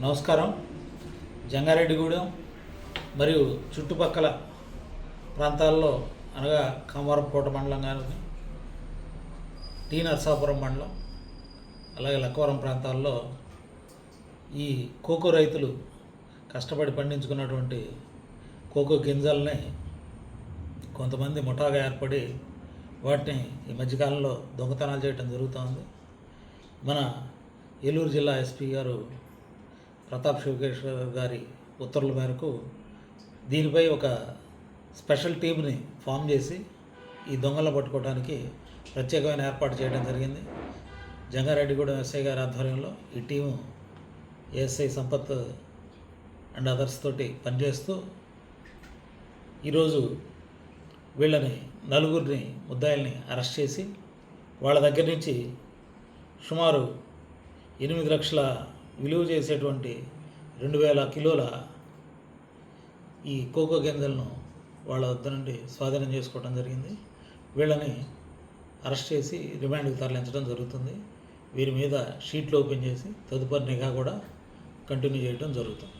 నమస్కారం. జంగారెడ్డిగూడెం మరియు చుట్టుపక్కల ప్రాంతాల్లో అనగా కామవరంకోట మండలం కానీ టీ నరసాపురం మండలం అలాగే లక్కవరం ప్రాంతాల్లో ఈ కోకో రైతులు కష్టపడి పండించుకున్నటువంటి కోకో గింజల్ని కొంతమంది ముఠాగా ఏర్పడి వాటిని ఈ మధ్యకాలంలో దొంగతనాలు చేయడం జరుగుతోంది. మన ఏలూరు జిల్లా ఎస్పీ గారు ప్రతాప్ శివకేశ్వర్ గారి ఉత్తర్వుల మేరకు దీనిపై ఒక స్పెషల్ టీంని ఫామ్ చేసి ఈ దొంగలను పట్టుకోవడానికి ప్రత్యేకమైన ఏర్పాటు చేయడం జరిగింది. జంగారెడ్డిగూడెం ఎస్ఐ గారి ఆధ్వర్యంలో ఈ team SI Sampath and others తోటి పనిచేస్తూ ఈరోజు వీళ్ళని నలుగురిని ముద్దాయిల్ని అరెస్ట్ చేసి వాళ్ళ దగ్గర నుంచి సుమారు ఎనిమిది లక్షల విలువ చేసేటువంటి రెండు వేల కిలోల ఈ కోకో గింజలను వాళ్ళ వద్ద నుండి స్వాధీనం చేసుకోవడం జరిగింది. వీళ్ళని అరెస్ట్ చేసి రిమాండ్కి తరలించడం జరుగుతుంది. వీరి మీద షీట్లు ఓపెన్ చేసి తదుపరి నిఘా కూడా కంటిన్యూ చేయడం జరుగుతుంది.